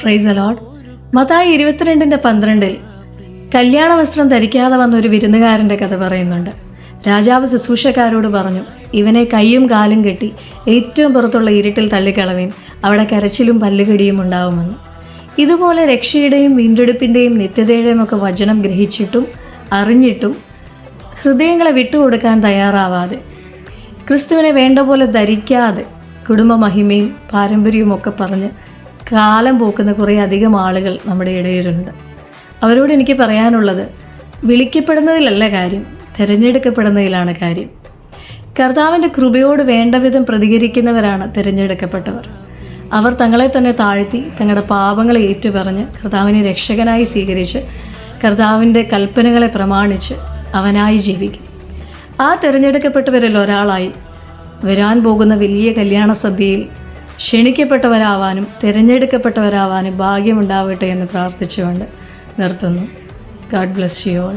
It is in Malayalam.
പ്രൈസ് അലോഡ് മതായി ഇരുപത്തിരണ്ടിന്റെ പന്ത്രണ്ടിൽ കല്യാണ വസ്ത്രം ധരിക്കാതെ വന്ന ഒരു വിരുന്നുകാരന്റെ കഥ പറയുന്നുണ്ട്. രാജാവ് ശുശ്രൂഷക്കാരോട് പറഞ്ഞു ഇവനെ കൈയും കാലും കെട്ടി ഏറ്റവും പുറത്തുള്ള ഇരുട്ടിൽ തള്ളിക്കളവിൻ. അവിടെ കരച്ചിലും പല്ലുകടിയും ഉണ്ടാവുമെന്ന്. ഇതുപോലെ രക്ഷയുടെയും വീണ്ടെടുപ്പിന്റെയും നിത്യതയുടെയും ഒക്കെ വചനം ഗ്രഹിച്ചിട്ടും അറിഞ്ഞിട്ടും ഹൃദയങ്ങളെ വിട്ടുകൊടുക്കാൻ തയ്യാറാവാതെ ക്രിസ്തുവിനെ വേണ്ട പോലെ ധരിക്കാതെ കുടുംബമഹിമയും പാരമ്പര്യവും ഒക്കെ പറഞ്ഞ് കാലം പോക്കുന്ന കുറേ അധികം ആളുകൾ നമ്മുടെ ഇടയിലുണ്ട്. അവരോട് എനിക്ക് പറയാനുള്ളത് വിളിക്കപ്പെടുന്നതിലല്ല കാര്യം തിരഞ്ഞെടുക്കപ്പെടുന്നതിലാണ് കാര്യം. കർത്താവിന്റെ കൃപയോട് വേണ്ടവിധം പ്രതികരിക്കുന്നവരാണ് തിരഞ്ഞെടുക്കപ്പെട്ടവർ. അവർ തങ്ങളെ തന്നെ താഴ്ത്തി തങ്ങളുടെ പാപങ്ങളെ ഏറ്റുപറഞ്ഞ് കർത്താവിനെ രക്ഷകനായി സ്വീകരിച്ച് കർത്താവിന്റെ കൽപ്പനകളെ പ്രമാണിച്ച് അവനായി ജീവിക്കും. ആ തിരഞ്ഞെടുക്കപ്പെട്ടവരിൽ ഒരാളായി വരാൻ പോകുന്ന വലിയ കല്യാണ സദ്യയിൽ ക്ഷണിക്കപ്പെട്ടവരാവാനും തിരഞ്ഞെടുക്കപ്പെട്ടവരാവാനും ഭാഗ്യമുണ്ടാവട്ടെ എന്ന് പ്രാർത്ഥിച്ചുകൊണ്ട് നിർത്തുന്നു. God bless you all